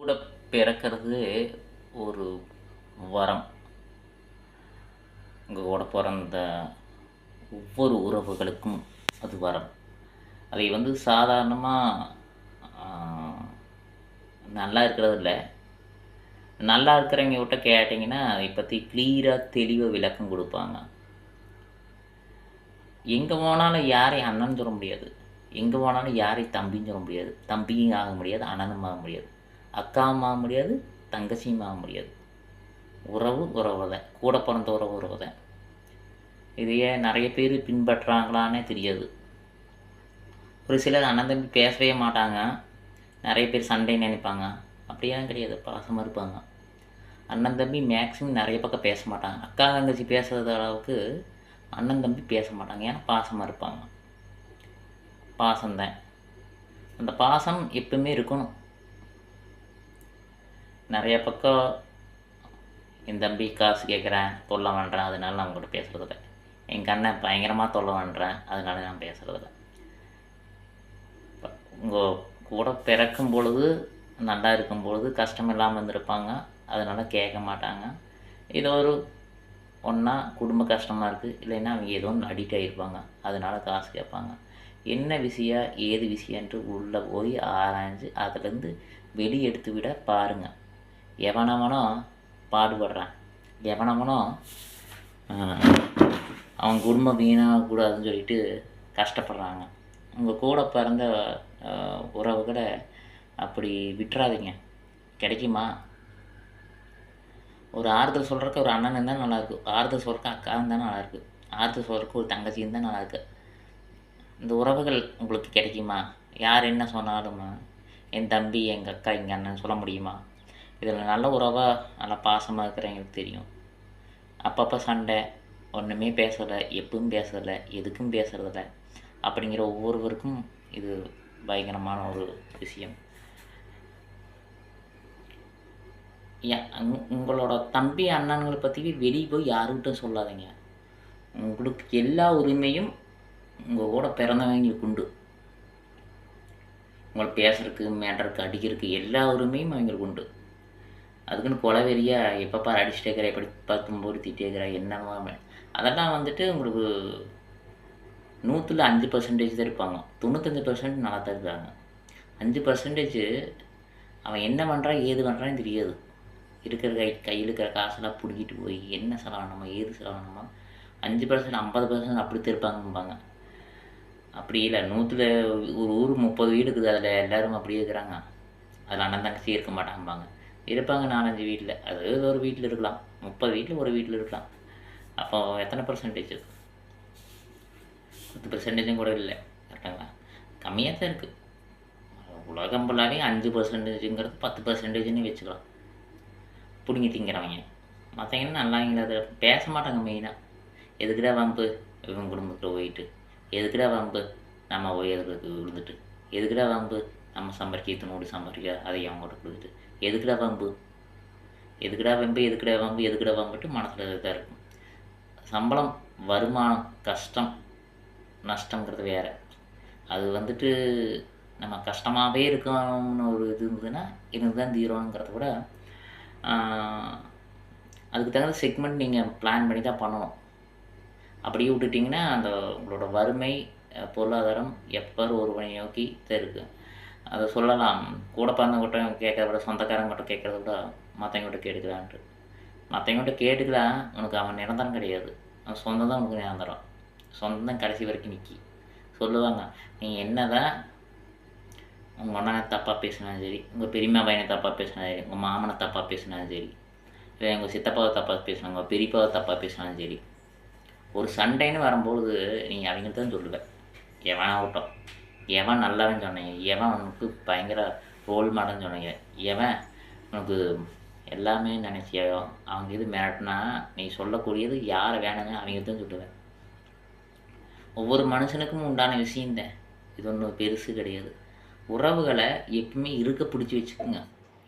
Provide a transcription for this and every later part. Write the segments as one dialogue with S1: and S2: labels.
S1: கூட பிறக்கிறது ஒரு வரம். உங்கள் கூட பிறந்த ஒவ்வொரு உறவுகளுக்கும் அது வரம். அதை வந்து சாதாரணமாக நல்லா இருக்கிறது இல்லை. நல்லா இருக்கிறவங்க விட்ட கேட்டிங்கன்னா அதை பற்றி கிளியராக தெளிவாக விளக்கம் கொடுப்பாங்க. எங்கே போனாலும் யாரையும் அண்ணன் சொல்ல முடியாது. எங்கே போனாலும் யாரையும் தம்பின்னு சொல்ல முடியாது. தம்பியும் ஆக முடியாது அண்ணனும் ஆக முடியாது. அக்காவும் முடியாது தங்கச்சியும் முடியாது. உறவு உறவு தான் கூட பிறந்த உறவு உறவு தான் இதையே நிறைய பேர் பின்பற்றுறாங்களான்னே தெரியாது. ஒரு சிலர் அண்ணன் தம்பி பேசவே மாட்டாங்க. நிறைய பேர் சண்டை நினைப்பாங்க. அப்படியெல்லாம் கிடையாது. பாசமாக இருப்பாங்க. அண்ணன் தம்பி மேக்ஸிமம் நிறைய பக்கம் பேச மாட்டாங்க. அக்கா தங்கச்சி பேசுறது அளவுக்கு அண்ணன் தம்பி பேச மாட்டாங்க. ஏன்னா பாசமாக இருப்பாங்க. பாசம்தான். அந்த பாசம் எப்பவுமே இருக்கணும். நிறைய பக்கம் என் தம்பி காசு கேட்குறேன் தொல்லை பண்ணுறேன் அதனால நான் உங்கள்கிட்ட பேசுகிறது இல்லை எங்கள் அண்ணன் பயங்கரமாக தொல்லை பண்ணுறேன் அதனால நான் பேசுகிறது இல்லை உங்கள் கூட பிறக்கும் பொழுது நல்லா இருக்கும் பொழுது கஷ்டம் இல்லாமல் இருந்திருப்பாங்க அதனால் கேட்க மாட்டாங்க. ஏதோ ஒரு ஒன்றா குடும்ப கஷ்டமாக இருக்குது இல்லைன்னா அவங்க ஏதோ ஒன்று அடிக்ட் ஆகிருப்பாங்க அதனால் காசு கேட்பாங்க. என்ன விஷயம் ஏது விஷயன்ட்டு உள்ளே போய் ஆராய்ஞ்சு அதுலேருந்து வெளியெடுத்து விட பாருங்கள் எவனவனோ பாடுபடுறான். எவனவனோ அவன் குடும்பம் வீணாகக்கூடாதுன்னு சொல்லிட்டு கஷ்டப்படுறாங்க. உங்கள் கூட பிறந்த உறவுகளை அப்படி விட்டுறாதீங்க. கிடைக்குமா? ஒரு ஆறுதல் சொல்கிறக்கு ஒரு அண்ணன் இருந்தால் நல்லாயிருக்கு ஆறுதல் சொல்கிறக்கு அக்கா இருந்தால் நல்லாயிருக்கு ஆறுதல் சொல்கிறக்கு ஒரு தங்கச்சி இருந்தால் நல்லாயிருக்கு இந்த உறவுகள் உங்களுக்கு கிடைக்குமா? யார் என்ன சொன்னாலும்? என் தம்பி எங்கள் அக்கா எங்கள் அண்ணன் சொல்ல முடியுமா? இதில் நல்ல உறவாக நல்லா பாசமாக இருக்கிறவங்களுக்கு தெரியும். அப்பப்போ சண்டை ஒன்றுமே பேசலை எப்பவும் பேசலை எதுக்கும் பேசுறதில்ல. அப்படிங்கிற ஒவ்வொருவருக்கும் இது பயங்கரமான ஒரு விஷயம். உங்களோட தம்பி அண்ணன்களை பற்றி வெளியே போய் யாருக்கிட்ட சொல்லாதீங்க. உங்களுக்கு எல்லா உரிமையும் உங்கள் கூட பிறந்தவங்களுக்கு உண்டு. உங்களை பேசுறதுக்கு மேடருக்கு அடிக்கிறதுக்கு எல்லா உரிமையும் அவங்களுக்கு உண்டு. அதுக்குன்னு கொலவெறியாக எப்போ பார் அடிச்சுட்டே இருக்கிற எப்படி பார்த்தும்போது திட்டே இருக்கிற என்னவா அதெல்லாம் வந்துட்டு உங்களுக்கு நூற்றில் அஞ்சு பர்சன்டேஜ் தான் இருப்பாங்க. தொண்ணூத்தஞ்சு பர்சன்ட் நல்லா தான் இருப்பாங்க அஞ்சு பர்சன்டேஜ் அவன் என்ன பண்ணுறான் ஏது பண்ணுறான்னு தெரியாது. இருக்கிற கை கையில் இருக்கிற காசெல்லாம் பிடிக்கிட்டு போய் என்ன செலவானமா ஏது செலவானமா அஞ்சு பர்சன்ட் ஐம்பது பர்சன்ட் அப்படி திருப்பாங்கம்பாங்க அப்படி இல்லை நூற்றில் ஒரு ஊர் முப்பது வீடு இருக்குது அதில் எல்லோரும் அப்படியே இருக்கிறாங்க. அதில் அண்ணன் தங்கச்சி இருக்க மாட்டாங்கம்பாங்க. இருப்பாங்க நாலஞ்சு வீட்டில் அது ஒரு வீட்டில் இருக்கலாம். முப்பது வீட்டில் ஒரு வீட்டில் இருக்கலாம். அப்போ எத்தனை பர்சன்டேஜ் பத்து பர்சன்டேஜும் கூட இல்லை. கரெக்டாங்களா கம்மியாக தான் இருக்குது உலகம் ஃபுல்லாகவே அஞ்சு பர்சன்டேஜுங்கிறது பத்து பர்சன்டேஜ்னு வச்சுக்கலாம். பிடுங்கி திங்கிறவங்க. மற்றவங்க நல்லாங்களா அதை பேச மாட்டாங்க மெயினாக எதுக்குடா வம்பு? இவன் குடும்பத்தில் போயிட்டு. எதுக்குடா வம்பு? நம்ம போய் விழுந்துட்டு. எதுக்குடா வம்பு? நம்ம சம்பாதிக்க இத்தனோடு சம்பாதிக்க அதை அவங்கள்ட்ட கொடுத்துட்டு. எதுக்குடா வம்பு? எதுக்குடா வம்பு எதுக்குடா வம்பு எதுக்குடா வம்புட்டு மனசில் இதாக இருக்கும். சம்பளம் வருமானம் கஷ்டம் நஷ்டங்கிறது வேறு. அது வந்துட்டு நம்ம கஷ்டமாகவே இருக்கணும்னு ஒரு இது இருந்ததுன்னா இருந்து தான் தீரணுங்கிறத விட அதுக்கு தகுந்த செக்மெண்ட் நீங்கள் பிளான் பண்ணி தான் பண்ணணும். அப்படியே விட்டுட்டிங்கன்னா அந்த உங்களோட வறுமை பொருளாதாரம் எப்போ ஒருவனை நோக்கி தான் இருக்குது அதை சொல்லலாம் கூட பிறந்தவங்கிட்ட கேட்கறத விட சொந்தக்காரங்கிட்ட கேட்கறத விட மற்றவங்கிட்ட கேட்டுக்கலான்ட்டு. மற்றவங்கிட்ட கேட்டுக்கலாம் உனக்கு அவன் நிரந்தரம் கிடையாது. அவன் சொந்தம் தான் உனக்கு நிரந்தரம். சொந்தம் கடைசி வரைக்கும் நிற்கி சொல்லுவாங்க நீ என்ன தான் உங்கள் அண்ணனை தப்பாக பேசினாலும் சரி உங்கள் பெரியம்மா பையனை தப்பாக பேசினாலும் சரி உங்கள் மாமனை தப்பாக பேசினாலும் சரி இல்லை உங்கள் சித்தப்பாவை தப்பாக பேசினாங்க உங்கள் பெரியப்பாவை தப்பாக பேசினாலும் சரி ஒரு சண்டைன்னு வரும்பொழுது நீங்கள் அவங்க தான் சொல்லுவேன் எவனாகட்டும் எவன் நல்லவன் சொன்னீங்க. எவன் உனக்கு பயங்கர ரோல் மாடல்னு சொன்னீங்க. எவன் உனக்கு எல்லாமே நினச்சியோ? அவங்க இது மிரட்டினா நீ சொல்லக்கூடியது யாரை வேணுங்க அவங்க தான் சொல்லுவேன். ஒவ்வொரு மனுஷனுக்கும் உண்டான விஷயந்தான் இது ஒன்றும் பெருசு கிடையாது. உறவுகளை எப்பவுமே இருக்க பிடிச்சி வச்சுக்கோங்க.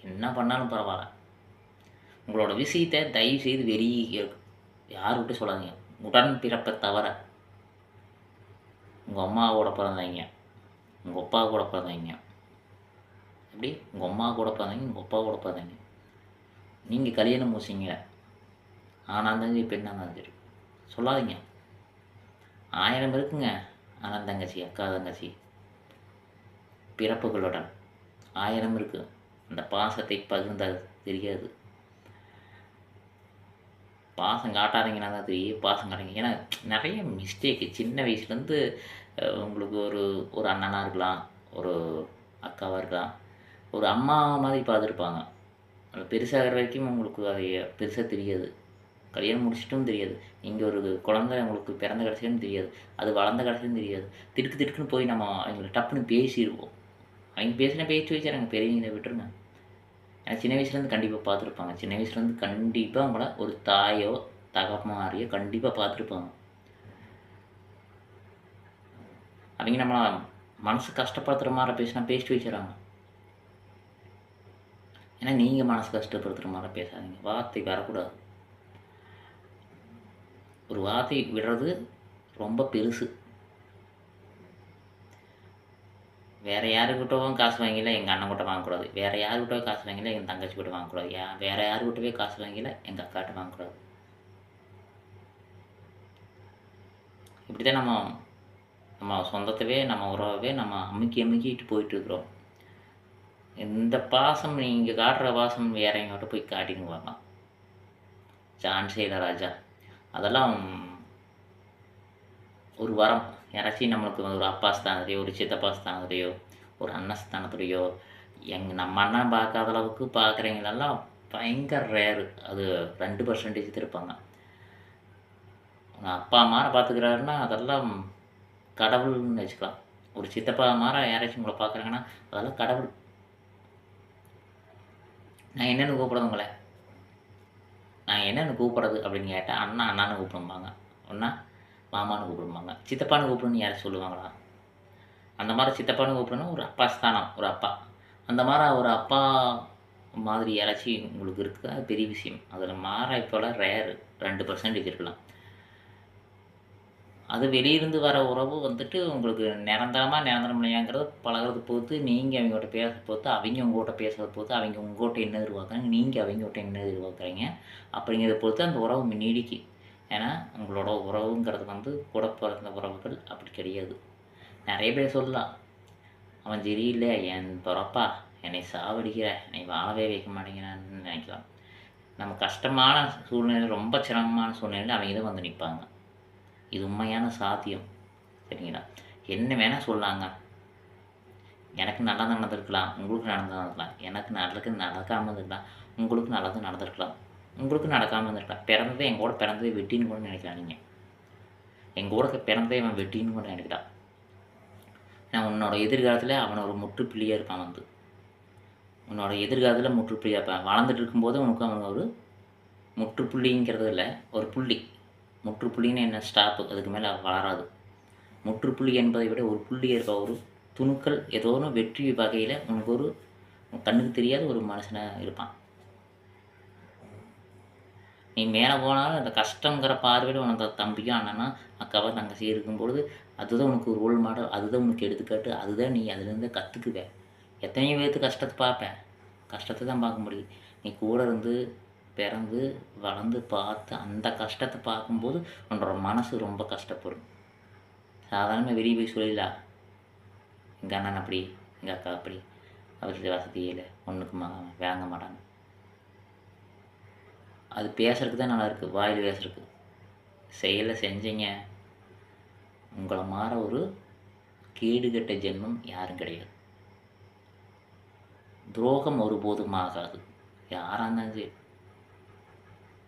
S1: என்ன பண்ணாலும் பரவாயில்ல. உங்களோட விஷயத்தை தயவு செய்து வெளியே யாருக்கிட்ட சொல்லாதீங்க. உடன் பிறப்பை தவிர. உங்கள் அம்மாவோட பிறந்தவங்க. உங்கள் அப்பா கூட பிறந்தவங்க. எப்படி? உங்கள் அம்மா கூட பார்த்தீங்க உங்கள் அப்பா கூட பார்த்தீங்க நீங்கள் கல்யாணம் முடிச்சிங்க. ஆனாக இருந்தாலும் சரி பெண்ணாக இருந்தாலும் சரி சொல்லாதீங்க. ஆயிரம் இருக்குங்க அண்ணன் தங்கச்சி அக்கா தங்கச்சி. பிறப்புகளுடன் ஆயிரம் இருக்குது அந்த பாசத்தை பகிர்ந்தால் தெரியாது. பாசம் காட்டாதீங்கன்னா தான் தெரியும். பாசம் காட்டுங்க ஏன்னா நிறைய மிஸ்டேக்கு சின்ன வயசுலேருந்து உங்களுக்கு ஒரு ஒரு அண்ணனாக இருக்கலாம் ஒரு அக்காவாக இருக்கலாம் ஒரு அம்மா மாதிரி பார்த்துருப்பாங்க. அது பெருசாகிற வரைக்கும் உங்களுக்கு அது பெருசாக தெரியாது. கல்யாணம் முடிச்சிட்டும் தெரியாது. இங்கே ஒரு குழந்தை உங்களுக்கு பிறந்த கடைசியும் தெரியாது. அது வளர்ந்த கடைசியும் தெரியாது. திடுக்கு திடுக்குன்னு போய் நம்ம அவங்கள டப்புன்னு பேசிடுவோம் அவங்க பேசின பேச்சு வச்சுறாங்க பெரியவங்களை விட்டுருங்க. ஏன்னா சின்ன வயசுலேருந்து கண்டிப்பாக பார்த்துருப்பாங்க. சின்ன வயசுலேருந்து கண்டிப்பாக அவங்கள ஒரு தாயோ தகப்பமாரியோ கண்டிப்பாக பார்த்துருப்பாங்க. அவங்க நம்மளை மனசு கஷ்டப்படுத்துகிற மாதிரி பேசினா பேசிட்டு வச்சுறாங்க ஏன்னா நீங்கள் மனசு கஷ்டப்படுத்துகிற மாதிரி பேசாதீங்க. வார்த்தை வரக்கூடாது. ஒரு வார்த்தை விடுறது ரொம்ப பெருசு. வேறு யாருக்கிட்டவும் காசு வாங்கல எங்கள் அண்ணன் கிட்ட வாங்கக்கூடாது. வேறு யாருக்கிட்டவே காசு வாங்கல எங்கள் தங்கச்சி கிட்ட வாங்கக்கூடாது. யா வேறு யாருக்கிட்டவே காசு வாங்கல எங்கள் அக்காட்ட வாங்கக்கூடாது. இப்படி தான் நம்ம நம்ம சொந்தத்தவே நம்ம உறவே நம்ம அமுக்கி அமுக்கிட்டு போயிட்டு இருக்கிறோம் இந்த பாசம் நீங்கள் காட்டுற பாசம் வேற எங்கிட்ட போய் காட்டின்னு ஜான்சேல சான்ஸே இல்லை ராஜா. அதெல்லாம் ஒரு வரம். யாராச்சும் நம்மளுக்கு ஒரு அப்பா ஸ்தானத்துலையோ ஒரு சித்தப்பா ஸ்தானத்துலையோ ஒரு அண்ணன் ஸ்தானத்துலையோ எங் நம்ம அண்ணன் பார்க்காத அளவுக்கு பார்க்குறவங்களெல்லாம் பயங்கர ரேரு அது ரெண்டு பர்சன்டேஜ் இருப்பாங்க அப்பா அம்மா பார்த்துக்கிறாருன்னா அதெல்லாம் கடவுள்னு வச்சுக்கலாம் ஒரு சித்தப்பா மாற யாராச்சும் உங்களை பார்க்குறாங்கன்னா அதெல்லாம் கடவுள். நான் என்னென்னு கூப்பிடுறது உங்களை? நான் என்னென்னு கூப்பிட்றது அப்படின்னு கேட்டால் அண்ணா அண்ணான்னு கூப்பிடும்பாங்க. ஒன்றா மாமான்னு கூப்பிடும்பாங்க. சித்தப்பான்னு கூப்பிடுன்னு யாரும் சொல்லுவாங்களா? அந்த மாதிரி சித்தப்பான்னு கூப்பிடணும் ஒரு அப்பா ஸ்தானம் ஒரு அப்பா. அந்த மாதிரி ஒரு அப்பா மாதிரி யாராச்சும் உங்களுக்கு இருக்குது அது பெரிய விஷயம். அதில் மாற இப்போலாம் ரேரு ரெண்டு பர்சன்டேஜ் இருக்கலாம். அது வெளியிருந்து வர உறவு வந்துட்டு உங்களுக்கு நிரந்தரமாக நிரந்தரம் இல்லையாங்கிறது பழகிறது பொறுத்து நீங்கள் அவங்ககிட்ட பேச பொறுத்து அவங்க உங்கள்கிட்ட பேசுறத பொறுத்து அவங்க உங்கள்கிட்ட என்ன எதிர்பார்க்குறாங்க நீங்கள் அவங்ககிட்ட என்ன எதிர்பார்க்குறீங்க அப்படிங்கிறத பொறுத்து அந்த உறவு நீடிக்கு. ஏன்னா உங்களோட உறவுங்கிறது வந்து கூட பிறந்த உறவுகள் அப்படி கிடையாது. நிறைய பேர் சொல்லலாம் அவன் சரியில்லை என் பிறப்பா என்னை சாவடிக்கிற என்னை வாழவே வைக்க மாட்டேங்கிறான்னு நினைக்கலாம். நம்ம கஷ்டமான சூழ்நிலை ரொம்ப சிரமமான சூழ்நிலையில் அவங்க தான் வந்து நிற்பாங்க இது உண்மையான சாத்தியம். சரிங்களா? என்ன வேணால் சொல்லாங்க. எனக்கு நல்லது நடந்திருக்கலாம். உங்களுக்கு நடந்து நடந்திருக்கலாம். எனக்கு நல்லது நடக்காமல் இருந்திருக்கலாம். உங்களுக்கு நல்லது நடந்திருக்கலாம். உங்களுக்கு நடக்காமல் இருந்திருக்கலாம். பிறந்ததே என் கூட பிறந்ததே வெட்டின்னு கூட நினைக்கலாம் நீங்கள் எங்கள் கூட பிறந்ததே அவன் வெட்டின்னு கூட நினைக்கிறான் நான் உன்னோட எதிர்காலத்தில் அவன் ஒரு முற்றுப்புள்ளியாக இருப்பான் வந்து. உன்னோட எதிர்காலத்தில் முற்றுப்புள்ளியாக இருப்பான். வளர்ந்துட்டு இருக்கும்போது உனக்கு அவன் ஒரு முற்றுப்புள்ளிங்கிறது இல்லை ஒரு புள்ளி. முற்றுப்புள்ளின்னு என்ன ஸ்டாப்பு அதுக்கு மேலே வளராது. முற்றுப்புள்ளி என்பதை விட ஒரு புள்ளி இருக்க ஒரு துணுக்கள் ஏதோ ஒன்று வெற்றி வகையில் உனக்கு ஒரு உன் கண்ணுக்கு தெரியாத ஒரு மனுஷனாக இருப்பான். நீ மேலே போனாலும் அந்த கஷ்டங்கிற பார்வையில் உனக்கு தம்பியும் அண்ணனா அக்காவோ தங்கச்சி இருக்கும்பொழுது அதுதான் உனக்கு ஒரு ரோல் மாடல் அதுதான் உனக்கு எடுத்துக்காட்டு அதுதான் நீ அதுலேருந்து கற்றுக்குவ எத்தனையோ பேர்த்து கஷ்டத்தை பார்ப்பேன். கஷ்டத்தை தான் பார்க்க முடியும். நீ கூட இருந்து பிறந்து வளர்ந்து பார்த்து அந்த கஷ்டத்தை பார்க்கும்போது உன்னோட மனசு ரொம்ப கஷ்டப்படும். சாதாரணமாக வெளியே போய் சொல்லிடலாம் எங்கள் அண்ணன் அப்படி எங்கள் அக்கா அப்படி. அவருக்கு வசதி இல்லை. ஒன்றுக்கு வாங்க மாட்டாங்க. அது பேசுறதுக்கு தான் நல்லாயிருக்கு வாயில் பேசுறதுக்கு. செயலை செஞ்சீங்க. உங்களை மாற ஒரு கேடுகட்ட ஜென்மம் யாரும் கிடையாது. துரோகம் ஒருபோதும் ஆகாது. யாராக இருந்தாலும் சரி.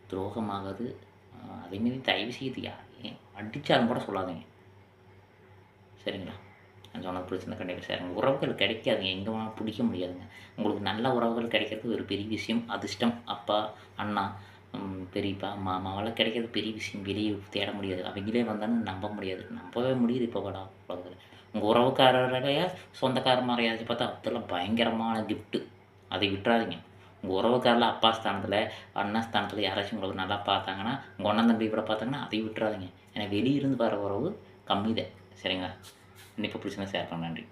S1: துரோகம் ஆகாது அஹ் அதேமாரி தயவு செய்து யாரையும் அடித்தாலும் கூட சொல்லாதீங்க. சரிங்களா? நான் சொன்னது பிரச்சனை கண்டிப்பாக சேருங்க உறவுகள் கிடைக்காதுங்க. எங்கே வேணாலும் பிடிக்க முடியாதுங்க. உங்களுக்கு நல்ல உறவுகள் கிடைக்கிறது ஒரு பெரிய விஷயம். அதிர்ஷ்டம் அப்பா அண்ணா பெரியப்பா மாமாவெல்லாம் கிடைக்கிறது பெரிய விஷயம். வெளியே தேட முடியாது. அவங்களே வந்தாலும் நம்ப முடியாது. நம்பவே முடியுது இப்போ படா உலகத்தில். உங்கள் உறவுக்காரரையா சொந்தக்காரமாக யாராச்சும் பார்த்தா அதெல்லாம் பயங்கரமான கிஃப்ட்டு அதை விட்டுறாதீங்க. உங்கள் உறவுக்காரில் அப்பா ஸ்தானத்தில் அண்ணா ஸ்தானத்தில் யாராச்சும் உங்களுக்கு நல்லா பார்த்தாங்கன்னா உங்கள் அண்ணன் தம்பி கூட பார்த்தாங்கன்னா அதையும் விட்டுறாதீங்க. ஏன்னா வெளியிருந்து வர உறவு கம்மி தான். சரிங்களா? இன்னைக்கு பிடிச்சிருந்தா ஷேர் பண்ண நன்றி.